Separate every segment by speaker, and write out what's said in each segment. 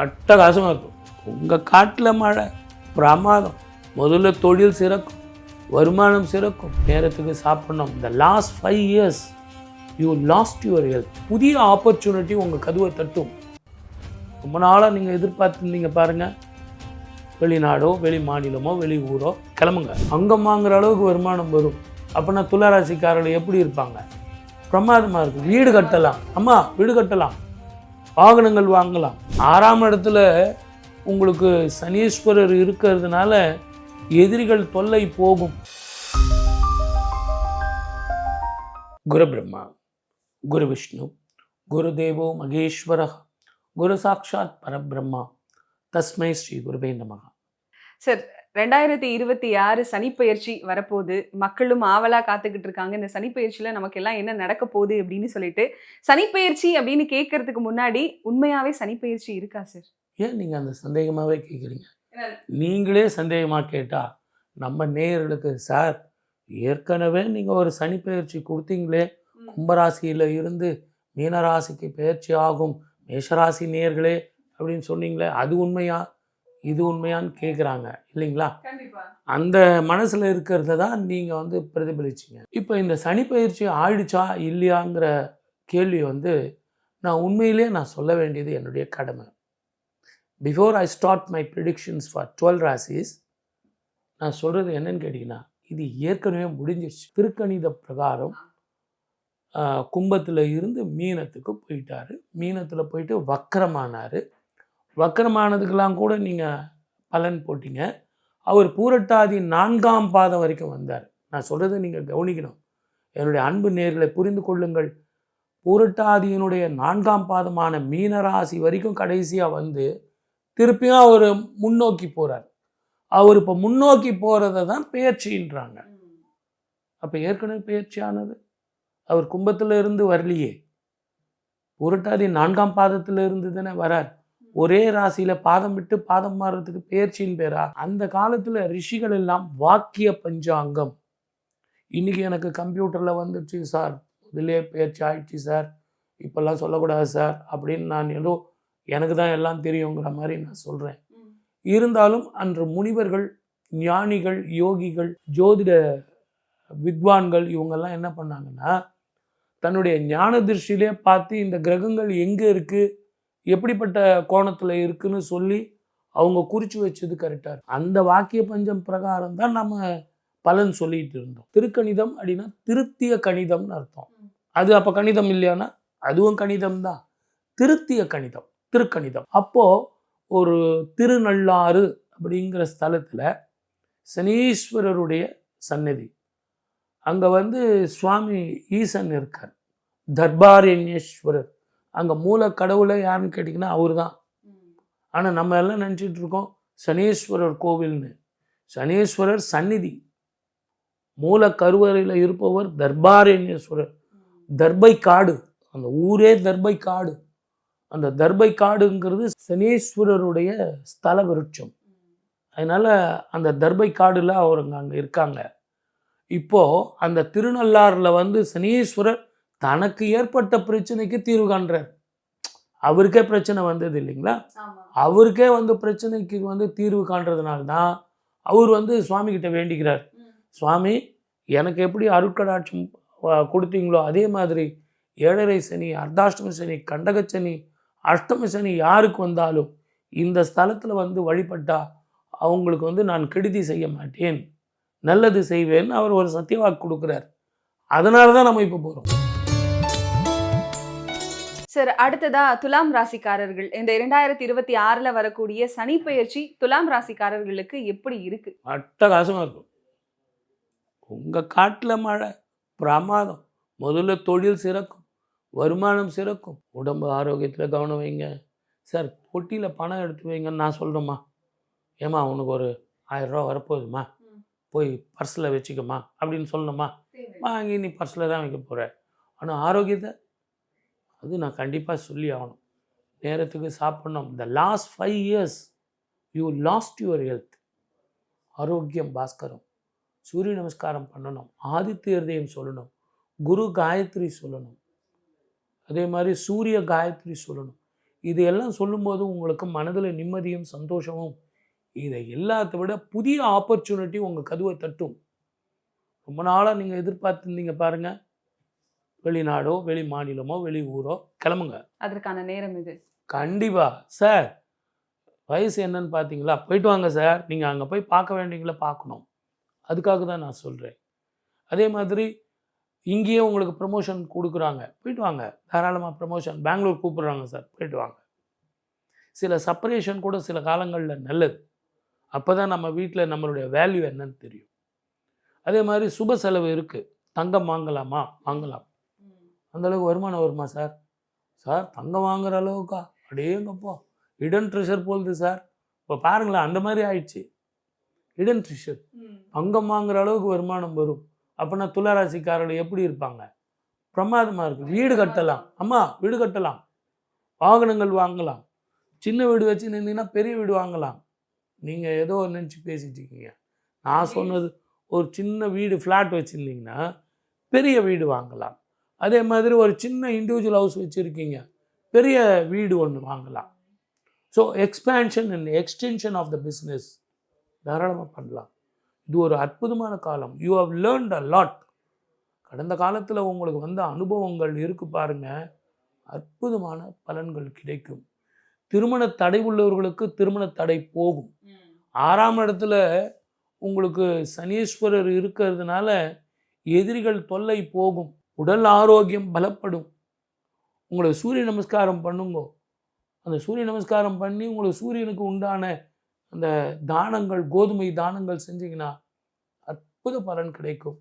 Speaker 1: அட்டகாசமாக இருக்கும். உங்கள் காட்டில் மழை பிரமாதம். முதல்ல தொழில் சிறக்கும் வருமானம் சிறக்கும் நேரத்துக்கு சாப்பிடணும். இந்த last five years you lost your health புதிய ஆப்பர்ச்சுனிட்டி உங்கள் கதவை தட்டும். ரொம்ப நாளாக நீங்கள் எதிர்பார்த்துருந்தீங்க பாருங்கள் வெளிநாடோ வெளி மாநிலமோ வெளி ஊரோ கிளம்புங்க. அங்கம் வாங்குற அளவுக்கு வருமானம் வரும். அப்படின்னா துளராசிக்காரர்கள் எப்படி இருப்பாங்க? பிரமாதமாக இருக்கும். வீடு கட்டலாம். அம்மா வீடு கட்டலாம். வாகனங்கள் வாங்கலாம். ஆறாம் இடத்துல உங்களுக்கு சனீஸ்வரர் இருக்கிறதுனால எதிரிகள் தொல்லை போகும். குரு பிரம்மா குரு விஷ்ணு குரு தேவோ மகேஸ்வர குரு சாட்சாத் பரபிரம்மா. தஸ்மை ஸ்ரீ குருவே நமகா
Speaker 2: சார் ரெண்டாயிரத்தி இருபத்தி ஆறு சனிப்பெயர்ச்சி வரப்போகுது. மக்களும் ஆவலா காத்துக்கிட்டு இருக்காங்க. இந்த சனிப்பெயர்ச்சியில நமக்கு எல்லாம் என்ன நடக்க போகுது அப்படின்னு சொல்லிட்டு சனிப்பெயர்ச்சி அப்படின்னு கேட்கறதுக்கு முன்னாடி உண்மையாவே சனிப்பெயர்ச்சி இருக்கா சார்?
Speaker 1: ஏன் நீங்கள் அந்த சந்தேகமாகவே கேட்குறீங்க நீங்களே சந்தேகமாக கேட்டால் நம்ம நேயர்களுக்கு சார் ஏற்கனவே நீங்கள் ஒரு சனி பயிற்சி கொடுத்தீங்களே கும்பராசியில் இருந்து மீனராசிக்கு பயிற்சி ஆகும். மேஷராசி நேயர்களே அப்படின்னு சொன்னீங்களே அது உண்மையா? இது உண்மையான்னு கேட்குறாங்க இல்லைங்களா? அந்த மனசில் இருக்கிறத தான் நீங்கள் வந்து பிரதிபலிச்சிங்க. இப்போ இந்த சனி பயிற்சி ஆயிடுச்சா இல்லையாங்கிற கேள்வி வந்து நான் உண்மையிலே நான் சொல்ல வேண்டியது என்னுடைய கடமை. Before I start my predictions for twelve ராசிஸ் நான் சொல்கிறது என்னன்னு கேட்டிங்கன்னா இது ஏற்கனவே முடிஞ்சிருச்சு. திருக்கணித பிரகாரம் கும்பத்தில் இருந்து மீனத்துக்கு போயிட்டாரு. மீனத்தில் போயிட்டு வக்கரமானார். வக்கரமானதுக்கெல்லாம் கூட நீங்கள் பலன் போட்டீங்க. அவர் பூரட்டாதி நான்காம் பாதம் வரைக்கும் வந்தார். நான் சொல்கிறத நீங்கள் கவனிக்கணும். என்னுடைய அன்பு நேர்களை புரிந்து கொள்ளுங்கள். பூரட்டாதியினுடைய நான்காம் பாதமான மீனராசி வரைக்கும் கடைசியாக வந்து திருப்பியும் அவர் முன்னோக்கி போகிறார் அவர் இப்போ முன்னோக்கி போகிறத தான் பெயர்ச்சின்றாங்க. அப்போ ஏற்கனவே பெயர்ச்சியானது. அவர் கும்பத்தில் இருந்து வரலையே. புரட்டாதி நான்காம் பாதத்தில் இருந்து தானே வரார். ஒரே ராசியில பாதம் விட்டு பாதம் மாறுறதுக்கு பெயர்ச்சின்னு பேரா? அந்த காலத்துல ரிஷிகள் எல்லாம் வாக்கிய பஞ்சாங்கம். இன்னைக்கு எனக்கு கம்ப்யூட்டர்ல வந்துடுச்சு சார் முதலே பெயர்ச்சி ஆயிடுச்சு சார். இப்பெல்லாம் சொல்லக்கூடாது சார். அப்படின்னு நான் ஏதோ எனக்கு தான் எல்லாம் தெரியுங்கிற மாதிரி நான் சொல்றேன். இருந்தாலும் அன்று முனிவர்கள் ஞானிகள் யோகிகள் ஜோதிட வித்வான்கள் இவங்கெல்லாம் என்ன பண்ணாங்கன்னா தன்னுடைய ஞான திருஷ்டிலே பார்த்து இந்த கிரகங்கள் எங்கே இருக்குது எப்படிப்பட்ட கோணத்தில் இருக்குன்னு சொல்லி அவங்க குறித்து வச்சது கரெக்டாக அந்த வாக்கிய பஞ்சம் பிரகாரம் தான் நம்ம பலன் சொல்லிட்டு இருந்தோம். திருக்கணிதம் அப்படின்னா திருத்திய கணிதம்னு அர்த்தம். அது அப்போ கணிதம் இல்லையானா? அதுவும் கணிதம் தான். திருத்திய கணிதம் திருக்கணிதம். அப்போது ஒரு திருநள்ளாறு அப்படிங்கிற ஸ்தலத்தில் சனீஸ்வரருடைய சன்னதி அங்கே வந்து சுவாமி ஈசன் இருக்கார். தர்பாரண்யேஸ்வரர். அங்கே மூல கடவுளை யாருன்னு கேட்டிங்கன்னா அவர் தான் ஆனால் நம்ம எல்லாம் நினச்சிட்டு இருக்கோம் சனீஸ்வரர் கோவில்னு. சனீஸ்வரர் சந்நிதி. மூல கருவறையில் இருப்பவர் தர்பாரண்யேஸ்வரர். தர்பை காடு அந்த ஊரே தர்பை காடு அந்த தர்பை காடுங்கிறது சனீஸ்வரருடைய ஸ்தல விருட்சம். அதனால் அந்த தர்பை காடில் அவருங்க அங்கே இருக்காங்க. இப்போது அந்த திருநள்ளாறில் வந்து சனீஸ்வரர் தனக்கு ஏற்பட்ட பிரச்சனைக்கு தீர்வு காண்றார். அவருக்கே பிரச்சனை வந்தது இல்லைங்களா? அவருக்கே வந்து பிரச்சனைக்கு வந்து தீர்வு காண்றதுனால தான் அவர் வந்து சுவாமி கிட்ட வேண்டிக்கிறார் சுவாமி எனக்கு எப்படி அருட்கடாட்சம் கொடுத்தீங்களோ அதே மாதிரி ஏழரை சனி அர்த்தாஷ்டம சனி கண்டக சனி அஷ்டம சனி யாருக்கு வந்தாலும் இந்த ஸ்தலத்தில் வந்து வழிபட்டா அவங்களுக்கு வந்து நான் கெடுதி செய்ய மாட்டேன். நல்லது செய்வேன்னு அவர் ஒரு சத்தியவாக்கு கொடுக்குறார். அதனால தான் நம்ம இப்போ போகிறோம்
Speaker 2: சார் அடுத்ததா துலாம் ராசிக்காரர்கள். இந்த இரண்டாயிரத்தி இருபத்தி ஆறுல வரக்கூடிய சனிப்பெயர்ச்சி துலாம் ராசிக்காரர்களுக்கு எப்படி இருக்கு?
Speaker 1: அட்டகாசமாக இருக்கும். உங்கள் காட்டில் மழை பிரமாதம். முதல்ல தொழில் சிறக்கும் வருமானம் சிறக்கும். உடம்பு ஆரோக்கியத்தில் கவனம் வைங்க. சார் பொட்டியில் பணம் எடுத்து வைங்கன்னு நான் சொல்கிறேம்மா ஏம்மா உனக்கு ஒரு ஆயிரம் ரூபா வரப்போகுதுமா. போய் பர்ஸில் வச்சுக்கம்மா அப்படின்னு சொல்லணுமா? வாங்கி நீ பர்ஸில் தான் வைக்க போகிற ஆனால் ஆரோக்கியத்தை அது நான் கண்டிப்பாக சொல்லி ஆகணும். நேரத்துக்கு சாப்பிடணும். இந்த last five years you lost your health ஆரோக்கியம் பாஸ்கரம். சூரிய நமஸ்காரம் பண்ணணும். ஆதித்ய ஹிருதயம் சொல்லணும். குரு காயத்ரி சொல்லணும். அதே மாதிரி சூரிய காயத்ரி சொல்லணும். இது எல்லாம் சொல்லும்போது உங்களுக்கு மனதில் நிம்மதியும் சந்தோஷமும். இதை எல்லாத்தை விட புதிய ஆப்பர்ச்சுனிட்டி உங்கள் கதவை தட்டும். ரொம்ப நாளாக நீங்கள் எதிர்பார்த்துருந்தீங்க பாருங்கள் வெளிநாடோ வெளி மாநிலமோ வெளி ஊரோ கிளம்புங்க.
Speaker 2: அதற்கான நேரம் இது.
Speaker 1: கண்டிப்பாக சார் வயசு என்னன்னு பார்த்தீங்களா போயிட்டு வாங்க சார். நீங்கள் அங்கே போய் பார்க்க வேண்டியங்கள பார்க்கணும். அதுக்காக தான் நான் சொல்கிறேன் அதே மாதிரி இங்கேயே உங்களுக்கு ப்ரமோஷன் கொடுக்குறாங்க. போயிட்டு வாங்க. தாராளமாக ப்ரமோஷன் பெங்களூர் கூப்பிடுறாங்க சார். போயிட்டு வாங்க. சில செப்பரேஷன் கூட சில காலங்களில் நல்லது. அப்போ தான் நம்ம வீட்டில் நம்மளுடைய வேல்யூ என்னன்னு தெரியும். அதே மாதிரி சுப செலவு இருக்குது தங்கம் வாங்கலாமா? வாங்கலாம். அந்த அளவுக்கு வருமானம் வருமா சார்? சார் தங்கம் வாங்குற அளவுக்கா? அடேங்கப்பா. இடன் ட்ரெஷர் போகுது சார். இப்போ பாருங்களேன் அந்த மாதிரி ஆயிடுச்சு. இடன் ட்ரெஷர் தங்கம் வாங்குற அளவுக்கு வருமானம் வரும். அப்போனா துளாராசிக்காரர்கள் எப்படி இருப்பாங்க? பிரமாதமாக இருக்குது வீடு கட்டலாம். அம்மா வீடு கட்டலாம். வாகனங்கள் வாங்கலாம். சின்ன வீடு வச்சு நின்றீங்கன்னா பெரிய வீடு வாங்கலாம். நீங்கள் ஏதோ நினச்சி பேசிட்டு இருக்கீங்க. நான் சொன்னது ஒரு சின்ன வீடு ஃப்ளாட் வச்சுருந்தீங்கன்னா பெரிய வீடு வாங்கலாம். அதே மாதிரி ஒரு சின்ன இண்டிவிஜுவல் ஹவுஸ் வச்சுருக்கீங்க. பெரிய வீடு ஒன்று வாங்கலாம். So expansion and extension of the business தாராளமாக பண்ணலாம். இது ஒரு அற்புதமான காலம். You have learned a lot கடந்த காலத்தில் உங்களுக்கு வந்த அனுபவங்கள் இருக்கு பாருங்க. அற்புதமான பலன்கள் கிடைக்கும். திருமண தடை உள்ளவர்களுக்கு திருமண தடை போகும். ஆறாம் இடத்துல உங்களுக்கு சனீஸ்வரர் இருக்கிறதுனால எதிரிகள் தொல்லை போகும். உடல் ஆரோக்கியம் பலப்படும். உங்களுக்கு சூரிய நமஸ்காரம் பண்ணுங்க. அந்த சூரிய நமஸ்காரம் பண்ணி உங்களுக்கு சூரியனுக்கு உண்டான அந்த தானங்கள் கோதுமை தானங்கள் செஞ்சீங்கன்னா அற்புத பலன் கிடைக்கும்.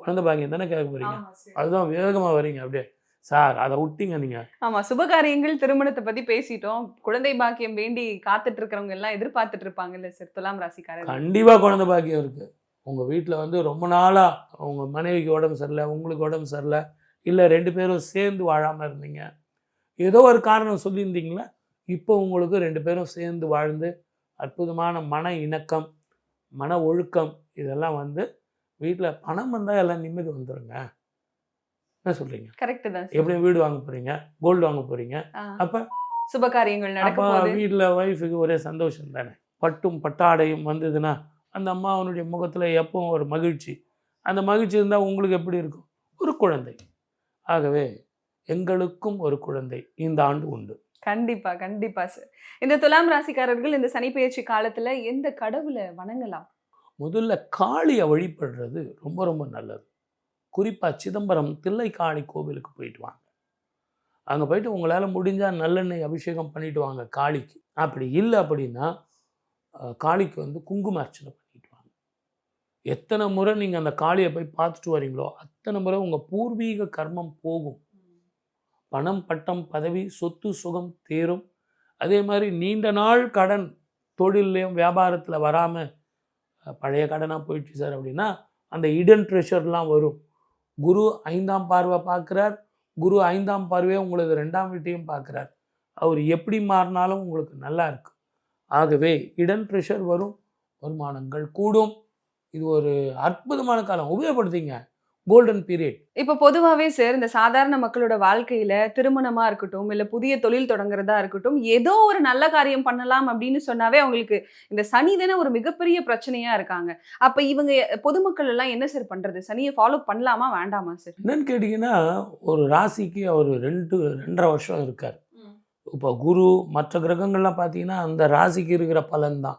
Speaker 1: குழந்தை பாக்கியம் தானே கேட்க போறீங்க? அதுதான் வேகமாக வரீங்க. அப்படியே சார் அதை விட்டீங்க நீங்கள்
Speaker 2: ஆமா சுபகாரியங்கள் திருமணத்தை பத்தி பேசிட்டோம். குழந்தை பாக்கியம் வேண்டி காத்துட்டு இருக்கிறவங்க எல்லாம் எதிர்பார்த்துட்டு இருப்பாங்கல்ல சார்? துலாம் ராசிக்காரர்
Speaker 1: கண்டிப்பாக குழந்தை பாக்கியம் இருக்குது உங்கள் வீட்டில் வந்து ரொம்ப நாளாக உங்கள் மனைவிக்கு உடம்பு சரியில்லை உங்களுக்கு உடம்பு சரியில்லை இல்லை ரெண்டு பேரும் சேர்ந்து வாழாமல் இருந்தீங்க. ஏதோ ஒரு காரணம் சொல்லியிருந்தீங்களா? இப்போ உங்களுக்கு ரெண்டு பேரும் சேர்ந்து வாழ்ந்து அற்புதமான மன இணக்கம் மன ஒழுக்கம் இதெல்லாம் வந்து வீட்டில் பணம் வந்தால் எல்லாம் நிம்மதி வந்துடுங்க என்ன சொல்கிறீங்க
Speaker 2: கரெக்ட் தான்.
Speaker 1: எப்படி வீடு வாங்க போகிறீங்க கோல்டு வாங்க போகிறீங்க அப்போ
Speaker 2: சுபகாரியங்கள் நடக்கும்
Speaker 1: வீட்டில் ஒய்ஃபுக்கு ஒரே சந்தோஷம் தானே? பட்டும் பட்டாடையும் வந்ததுன்னா அந்த அம்மாவனுடைய முகத்தில் எப்பவும் ஒரு மகிழ்ச்சி. அந்த மகிழ்ச்சி இருந்தால் உங்களுக்கு எப்படி இருக்கும்? ஒரு குழந்தை. ஆகவே எங்களுக்கும் ஒரு குழந்தை இந்த ஆண்டு உண்டு.
Speaker 2: கண்டிப்பா கண்டிப்பா சார் இந்த துலாம் ராசிக்காரர்கள் இந்த சனி பெயர்ச்சி காலத்துல எந்த கடவுளை வணங்கலாம்?
Speaker 1: முதல்ல காளியை வழிபடுறது ரொம்ப ரொம்ப நல்லது. குறிப்பாக சிதம்பரம் தில்லைக்காளி கோவிலுக்கு போயிட்டு வாங்க. அங்கே போயிட்டு உங்களால் முடிஞ்சால் நல்லெண்ணெய் அபிஷேகம் பண்ணிட்டு வாங்க காளிக்கு. அப்படி இல்லை அப்படின்னா காளிக்கு வந்து குங்கும அர்ச்சனை எத்தனை முறை நீங்கள் அந்த காளியை போய் பார்த்துட்டு வரீங்களோ அத்தனை முறை உங்கள் பூர்வீக கர்மம் போகும். பணம் பட்டம் பதவி சொத்து சுகம் தேரும். அதே மாதிரி நீண்ட நாள் கடன் தொழில்லையும் வியாபாரத்தில் வராமல் பழைய கடனாக போயிடுச்சு சார் அப்படின்னா அந்த இடன் ட்ரெஷர்லாம் வரும். குரு ஐந்தாம் பார்வை பார்க்குறார். குரு ஐந்தாம் பார்வையை உங்களுக்கு ரெண்டாம் வீட்டையும் பார்க்குறார். அவர் எப்படி மாறினாலும் உங்களுக்கு நல்லா இருக்கு ஆகவே இடன் ப்ரெஷர் வரும் வருமானங்கள் கூடும். இது ஒரு அற்புதமான காலம். உபயோகப்படுத்திங்க. கோல்டன் பீரியட்
Speaker 2: இப்போ பொதுவாவே சார் இந்த சாதாரண மக்களோட வாழ்க்கையில திருமணமா இருக்கட்டும் இல்ல புதிய தொழில் தொடங்குறதா இருக்கட்டும் ஏதோ ஒரு நல்ல காரியம் பண்ணலாம் அப்படின்னு சொன்னாவே அவங்களுக்கு இந்த சனி தானே ஒரு மிகப்பெரிய பிரச்சனையா இருக்காங்க. அப்ப இவங்க பொதுமக்கள் எல்லாம் என்ன சார் பண்றது? சனியை ஃபாலோ பண்ணலாமா வேண்டாமா சார்?
Speaker 1: என்னன்னு கேட்டிங்கன்னா ஒரு ராசிக்கு அவர் ரெண்டு ரெண்டரை வருஷம் இருக்கார். இப்போ குரு மற்ற கிரகங்கள்லாம் பார்த்தீங்கன்னா அந்த ராசிக்கு இருக்கிற பலன் தான்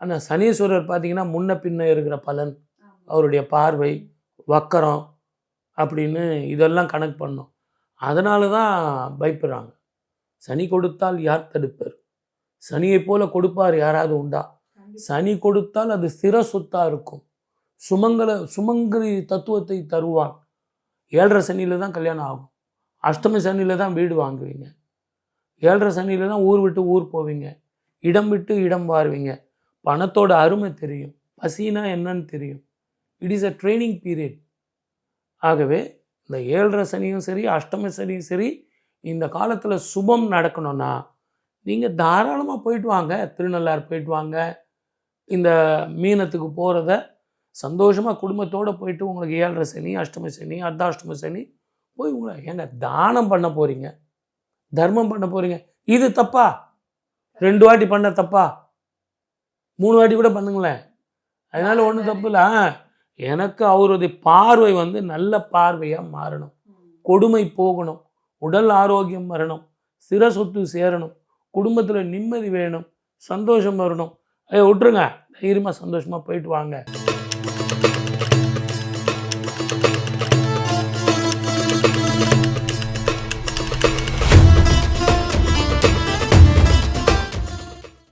Speaker 1: ஆனால் சனீஸ்வரர் பார்த்தீங்கன்னா முன்ன பின்ன இருக்கிற பலன் அவருடைய பார்வை வக்கரம் அப்படின்னு இதெல்லாம் கணக்கு பண்ணோம். அதனால தான் பயப்படுறாங்க. சனி கொடுத்தால் யார் தடுப்பர்? சனியைப் போல கொடுப்பார் யாராவது உண்டா? சனி கொடுத்தால் அது ஸ்திர சொத்தாக இருக்கும். சுமங்கல சுமங்கலி தத்துவத்தை தருவான். ஏழரை சனியில் தான் கல்யாணம் ஆகும். அஷ்டமி சனியில் தான் வீடு வாங்குவீங்க. ஏழரை சனியில் தான் ஊர் விட்டு ஊர் போவீங்க. இடம் விட்டு இடம் வாருவீங்க. பணத்தோட அருமை தெரியும். பசினா என்னன்னு தெரியும். It is a training period ஆகவே இந்த ஏழரை சனியும் சரி அஷ்டமி சனியும் சரி இந்த காலத்தில் சுபம் நடக்கணும்னா நீங்கள் தாராளமாக போயிட்டு வாங்க. திருநள்ளாறு போயிட்டு வாங்க. இந்த மீனத்துக்கு போகிறத சந்தோஷமாக குடும்பத்தோடு போயிட்டு உங்களுக்கு ஏழரை சனி அஷ்டமி சனி அர்த்தாஷ்டம சனி போய் உங்களை ஏங்க தானம் பண்ண போகிறீங்க தர்மம் பண்ண போகிறீங்க இது தப்பா? ரெண்டு வாட்டி பண்ண தப்பா? மூணு வாட்டி கூட பண்ணுங்களேன். அதனால ஒன்றும் தப்பு இல்லை எனக்கு அவருடைய பார்வை வந்து நல்ல பார்வையாக மாறணும். கொடுமை போகணும். உடல் ஆரோக்கியம் வரணும். சிற சொத்து சேரணும். குடும்பத்தில் நிம்மதி வேணும். சந்தோஷம் வரணும். அதை விட்டுருங்க. தைரியமாக சந்தோஷமாக போயிட்டு வாங்க.